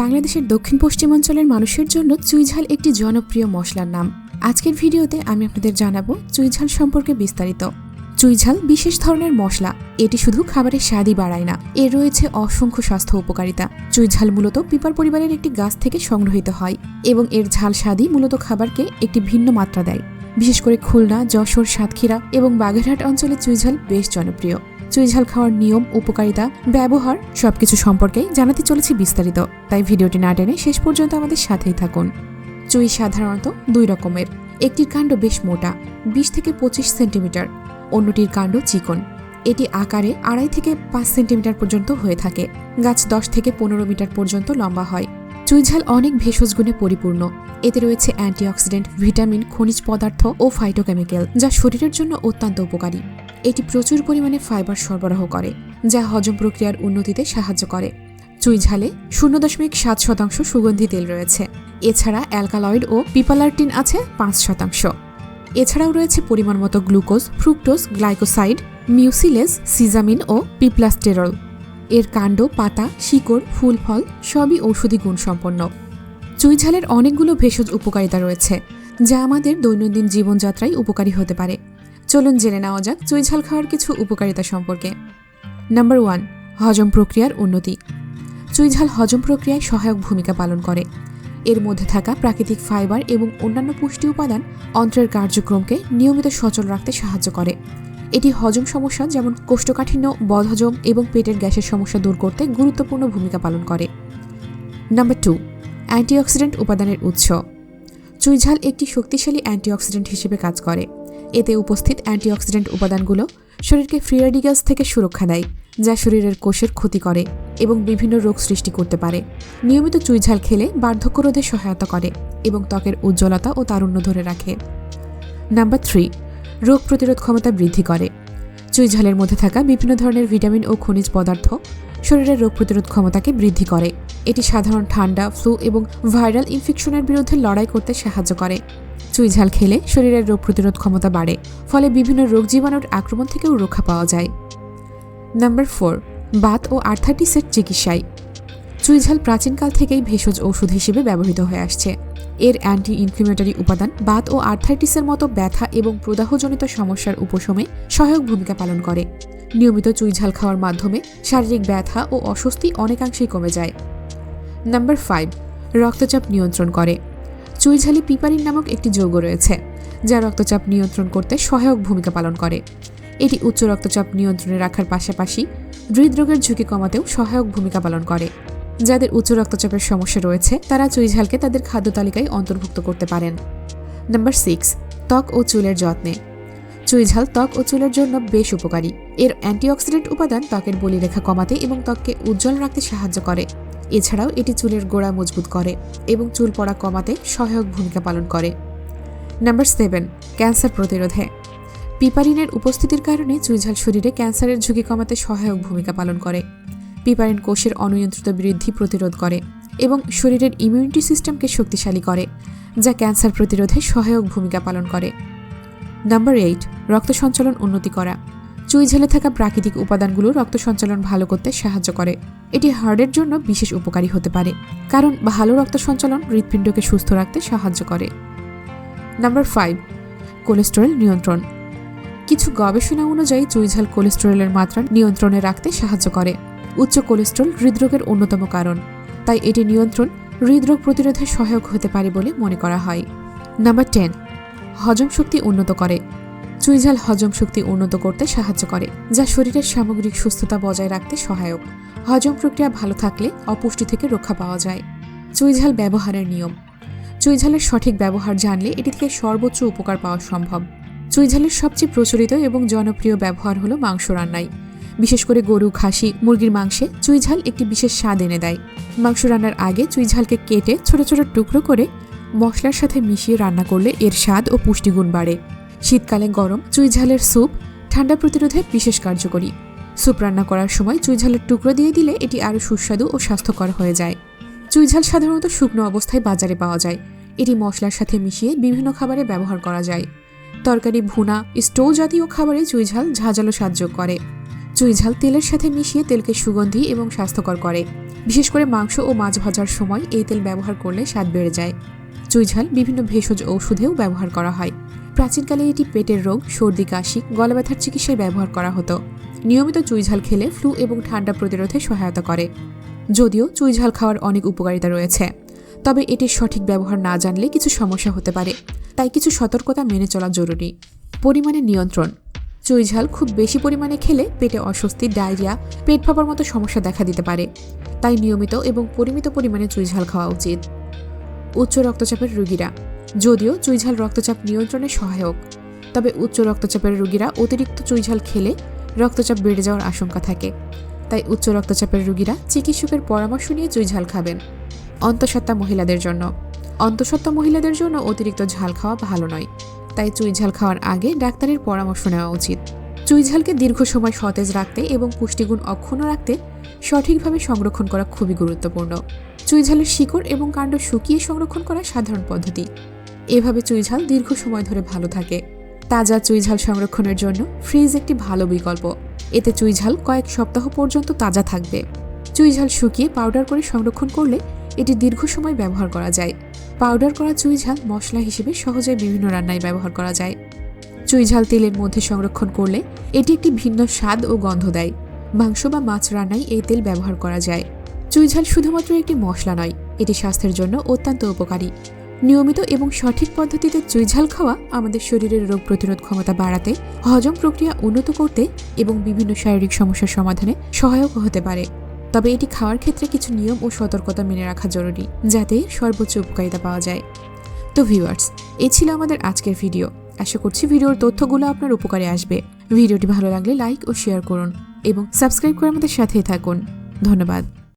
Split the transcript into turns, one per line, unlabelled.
বাংলাদেশের দক্ষিণ পশ্চিমাঞ্চলের মানুষের জন্য চুইঝাল একটি জনপ্রিয় মশলার নাম। আজকের ভিডিওতে আমি আপনাদের জানাব চুইঝাল সম্পর্কে বিস্তারিত। চুইঝাল বিশেষ ধরনের মশলা, এটি শুধু খাবারের স্বাদই বাড়ায় না, এর রয়েছে অসংখ্য স্বাস্থ্য উপকারিতা। চুইঝাল মূলত পিপার পরিবারের একটি গাছ থেকে সংগ্রহিত হয় এবং এর ঝাল স্বাদই মূলত খাবারকে একটি ভিন্ন মাত্রা দেয়। বিশেষ করে খুলনা, যশোর, সাতক্ষীরা এবং বাগেরহাট অঞ্চলে চুইঝাল বেশ জনপ্রিয়। চুইঝাল খাওয়ার নিয়ম, উপকারিতা, ব্যবহার সবকিছু সম্পর্কে জানাতে চলেছি বিস্তারিত। তাই ভিডিওটি না টেনে শেষ পর্যন্ত আমাদের সাথেই থাকুন। চুই সাধারণত দুই রকমের। একটির কাণ্ড বেশ মোটা, বিশ থেকে পঁচিশ সেন্টিমিটার। অন্যটির কাণ্ড চিকন। এটি আকারে আড়াই থেকে পাঁচ সেন্টিমিটার পর্যন্ত হয়ে থাকে। গাছ দশ থেকে পনেরো মিটার পর্যন্ত লম্বা হয়। চুইঝাল অনেক ভেষজ গুণে পরিপূর্ণ। এতে রয়েছে অ্যান্টিঅক্সিডেন্ট, ভিটামিন, খনিজ পদার্থ ও ফাইটোকেমিক্যাল যা শরীরের জন্য অত্যন্ত উপকারী। এটি প্রচুর পরিমাণে ফাইবার সরবরাহ করে, যা হজম প্রক্রিয়ার উন্নতিতে সাহায্য করে। চুই ঝালে শূন্য দশমিক সাত শতাংশ সুগন্ধি তেল রয়েছে। এছাড়া অ্যালকালয়েড ও পিপালার্টিন আছে পাঁচ শতাংশ। এছাড়াও রয়েছে পরিমাণ মতো glucose, fructose, glycoside, mucilage, sesamin ও পিপ্লাস্টেরল। এর কাণ্ড, পাতা, শিকড়, ফুল, ফল সবই ঔষধি গুণসম্পন্ন। চুই ঝালের অনেকগুলো ভেষজ উপকারিতা রয়েছে, যা আমাদের দৈনন্দিন জীবনযাত্রায় উপকারী হতে পারে। চলুন জেনে নেওয়া যাক চুইঝাল খাওয়ার কিছু উপকারিতা সম্পর্কে। নাম্বার ওয়ান, হজম প্রক্রিয়ার উন্নতি। চুইঝাল হজম প্রক্রিয়ায় সহায়ক ভূমিকা পালন করে। এর মধ্যে থাকা প্রাকৃতিক ফাইবার এবং অন্যান্য পুষ্টি উপাদান অন্ত্রের কার্যক্রমকে নিয়মিত সচল রাখতে সাহায্য করে। এটি হজম সমস্যা, যেমন কোষ্ঠকাঠিন্য, বদহজম এবং পেটের গ্যাসের সমস্যা দূর করতে গুরুত্বপূর্ণ ভূমিকা পালন করে। নাম্বার টু, অ্যান্টিঅক্সিডেন্ট উপাদানের উৎস। চুইঝাল একটি শক্তিশালী অ্যান্টিঅক্সিডেন্ট হিসেবে কাজ করে। এতে উপস্থিত অ্যান্টিঅক্সিডেন্ট উপাদানগুলো শরীরকে ফ্রি থেকে সুরক্ষা দেয়, যা শরীরের কোষের ক্ষতি করে এবং বিভিন্ন রোগ সৃষ্টি করতে পারে। নিয়মিত চুইঝাল খেলে বার্ধক্য রোধে সহায়তা করে এবং ত্বকের উজ্জ্বলতা ও তারুণ্য ধরে রাখে। নাম্বার থ্রি রোগ প্রতিরোধ ক্ষমতা বৃদ্ধি করে। চুইঝালের মধ্যে থাকা বিভিন্ন ধরনের ভিটামিন ও খনিজ পদার্থ শরীরের রোগ প্রতিরোধ ক্ষমতাকে বৃদ্ধি করে। এটি সাধারণ ঠান্ডা, ফ্লু এবং ভাইরাল ইনফেকশনের বিরুদ্ধে লড়াই করতে সাহায্য করে। চুইঝাল খেলে শরীরের রোগ প্রতিরোধ ক্ষমতা বাড়ে, ফলে বিভিন্ন রোগ জীবাণুর আক্রমণ থেকেও রক্ষা পাওয়া যায়। নাম্বার ফোর, বাত ও আর্থাইটিসের চিকিৎসায়। চুইঝাল প্রাচীনকাল থেকেই ভেষজ ওষুধ হিসেবে ব্যবহৃত হয়ে আসছে। এর অ্যান্টি ইনফ্লেমেটরি উপাদান বাত ও আর্থাইটিসের মতো ব্যথা এবং প্রদাহজনিত সমস্যার উপশমে সহায়ক ভূমিকা পালন করে। নিয়মিত চুইঝাল খাওয়ার মাধ্যমে শারীরিক ব্যথা ও অস্বস্তি অনেকাংশেই কমে যায়। নাম্বার ফাইভ রক্তচাপ নিয়ন্ত্রণ করে। চুইঝালি পিপারিন নামক একটি যৌগ রয়েছে, যা রক্তচাপ নিয়ন্ত্রণ করতে সহায়ক ভূমিকা পালন করে। এটি উচ্চ রক্তচাপ নিয়ন্ত্রণে রাখার পাশাপাশি হৃদরোগের ঝুঁকি কমাতেও সহায়ক ভূমিকা পালন করে। যাদের উচ্চ রক্তচাপের সমস্যা রয়েছে, তারা চুইঝালকে তাদের খাদ্য তালিকায় অন্তর্ভুক্ত করতে পারেন। নাম্বার সিক্স ত্বক ও চুলের যত্নে। চুইঝাল ত্বক ও চুলের জন্য বেশ উপকারী। এর অ্যান্টিঅক্সিডেন্ট উপাদান ত্বকের বলিরেখা কমাতে এবং ত্বককে উজ্জ্বল রাখতে সাহায্য করে। এছাড়াও এটি চুলের গোড়া মজবুত করে এবং চুল পড়া কমাতে সহায়ক ভূমিকা পালন করে। নাম্বার সেভেন ক্যান্সার প্রতিরোধে। পিপারিনের উপস্থিতির কারণে চুইঝাল শরীরে ক্যান্সারের ঝুঁকি কমাতে সহায়ক ভূমিকা পালন করে। পিপারিন কোষের অনিয়ন্ত্রিত বৃদ্ধি প্রতিরোধ করে এবং শরীরের ইমিউনিটি সিস্টেমকে শক্তিশালী করে, যা ক্যান্সার প্রতিরোধে সহায়ক ভূমিকা পালন করে। নাম্বার এইট রক্ত সঞ্চালন উন্নতি করা। চুইঝালে থাকা প্রাকৃতিক উপাদানগুলো রক্ত সঞ্চালন ভালো করতে সাহায্য করে। এটি হার্টের জন্য বিশেষ উপকারী হতে পারে, কারণ ভালো রক্ত সঞ্চালন হৃৎপিণ্ডকে সুস্থ রাখতে সাহায্য করে। নাম্বার ফাইভ কোলেস্টেরল নিয়ন্ত্রণ। কিছু গবেষণা অনুযায়ী চুইঝাল কোলেস্টেরলের মাত্রা নিয়ন্ত্রণে রাখতে সাহায্য করে। উচ্চ কোলেস্টেরল হৃদরোগের অন্যতম কারণ। তাই এটি নিয়ন্ত্রণ হৃদরোগ প্রতিরোধে সহায়ক হতে পারে বলে মনে করা হয়। নাম্বার টেন, হজম শক্তি উন্নত করে। চুইঝাল হজম শক্তি উন্নত করতে সাহায্য করে, যা শরীরের সামগ্রিক সুস্থতা বজায় রাখতে সহায়ক। হজম প্রক্রিয়া ভালো থাকলে অপুষ্টি থেকে রক্ষা পাওয়া যায়। চুইঝাল ব্যবহারের নিয়ম। চুইঝালের সঠিক ব্যবহার জানলে এটি থেকে সর্বোচ্চ উপকার পাওয়া সম্ভব। চুইঝালের সবচেয়ে প্রচলিত এবং জনপ্রিয় ব্যবহার হলো মাংস রান্নায় বিশেষ করে গরু, খাসি, মুরগির মাংসে চুইঝাল একটি বিশেষ স্বাদ এনে দেয়। মাংস রান্নার আগে চুইঝালকে কেটে ছোট ছোট টুকরো করে মশলার সাথে মিশিয়ে রান্না করলে এর স্বাদ ও পুষ্টিগুণ বাড়ে। শীতকালে গরম চুইঝালের স্যুপ ঠান্ডা প্রতিরোধে বিশেষ কার্যকরী। স্যুপ রান্না করার সময় চুইঝালের টুকরো দিয়ে দিলে এটি আরও সুস্বাদু ও স্বাস্থ্যকর হয়ে যায়। চুইঝাল সাধারণত শুকনো অবস্থায় বাজারে পাওয়া যায়। এটি মশলার সাথে মিশিয়ে বিভিন্ন খাবারে ব্যবহার করা যায়। তরকারি, ভুনা স্টো জাতীয় খাবারে চুইঝাল ঝাঁঝালো সাহায্য করে। চুইঝাল তেলের সাথে মিশিয়ে তেলকে সুগন্ধি এবং স্বাস্থ্যকর করে। বিশেষ করে মাংস ও মাছ ভাজার সময় এই তেল ব্যবহার করলে স্বাদ বেড়ে যায়। চুইঝাল বিভিন্ন ভেষজ ঔষধেও ব্যবহার করা হয়। প্রাচীনকালে এটি পেটের রোগ, সর্দি, কাশি, গলা ব্যথার চিকিৎসায় ব্যবহার করা হতো। নিয়মিত চুইঝাল খেলে ফ্লু এবং ঠান্ডা প্রতিরোধে সহায়তা করে। যদিও চুইঝাল খাওয়ার অনেক উপকারিতা রয়েছে, তবে এটির সঠিক ব্যবহার না জানলে কিছু সমস্যা হতে পারে, তাই কিছু সতর্কতা মেনে চলা জরুরি। পরিমাণে নিয়ন্ত্রণ চুইঝাল খুব বেশি পরিমাণে খেলে পেটে অস্বস্তি, ডায়রিয়া, পেট ফাঁপার মতো সমস্যা দেখা দিতে পারে। তাই নিয়মিত এবং পরিমিত পরিমাণে চুইঝাল খাওয়া উচিত। উচ্চ রক্তচাপের রোগীরা। যদিও চুইঝাল রক্তচাপ নিয়ন্ত্রণে সহায়ক, তবে উচ্চ রক্তচাপের রোগীরা অতিরিক্ত চুইঝাল খেলে রক্তচাপ বেড়ে যাওয়ার আশঙ্কা থাকে। তাই উচ্চ রক্তচাপের রোগীরা চিকিৎসকের পরামর্শ নিয়ে চুইঝাল খাবেন অন্তঃসত্ত্বা মহিলাদের জন্য। অন্তঃসত্ত্বা মহিলাদের জন্য অতিরিক্ত ঝাল খাওয়া ভালো নয়। তাই চুইঝাল খাওয়ার আগে ডাক্তারের পরামর্শ নেওয়া উচিত। চুইঝালকে দীর্ঘ সময় সতেজ রাখতে এবং পুষ্টিগুণ অক্ষুণ্ণ রাখতে সঠিকভাবে সংরক্ষণ করা খুবই গুরুত্বপূর্ণ। চুইঝালের শিকড় এবং কাণ্ড শুকিয়ে সংরক্ষণ করা সাধারণ পদ্ধতি। এভাবে চুইঝাল দীর্ঘ সময় ধরে ভালো থাকে। তাজা চুইঝাল সংরক্ষণের জন্য ফ্রিজ একটি ভালো বিকল্প। এতে চুইঝাল কয়েক সপ্তাহ পর্যন্ত তাজা থাকবে। চুইঝাল শুকিয়ে পাউডার করে সংরক্ষণ করলে এটি দীর্ঘ সময় ব্যবহার করা যায়। পাউডার করা চুইঝাল মশলা হিসেবে সহজে বিভিন্ন রান্নায় ব্যবহার করা যায়। চুইঝাল তেলের মধ্যে সংরক্ষণ করলে এটি একটি ভিন্ন স্বাদ ও গন্ধ দেয়। মাংস বা মাছ রান্নায় এই তেল ব্যবহার করা যায়। চুইঝাল শুধুমাত্র একটি মশলা নয়, এটি স্বাস্থ্যের জন্য অত্যন্ত উপকারী। নিয়মিত এবং সঠিক পদ্ধতিতে চুইঝাল খাওয়া আমাদের শরীরের রোগ প্রতিরোধ ক্ষমতা বাড়াতে, হজম প্রক্রিয়া উন্নত করতে এবং বিভিন্ন শারীরিক সমস্যার সমাধানে সহায়ক হতে পারে। তবে এটি খাওয়ার ক্ষেত্রে কিছু নিয়ম ও সতর্কতা মেনে রাখা জরুরি, যাতে সর্বোচ্চ উপকারিতা পাওয়া যায়। তো ভিউয়ার্স এ ছিল আমাদের আজকের ভিডিও। আশা করছি ভিডিওর তথ্যগুলো আপনার উপকারে আসবে। ভিডিওটি ভালো লাগলে লাইক ও শেয়ার করুন এবং সাবস্ক্রাইব করে আমাদের সাথেই থাকুন। ধন্যবাদ।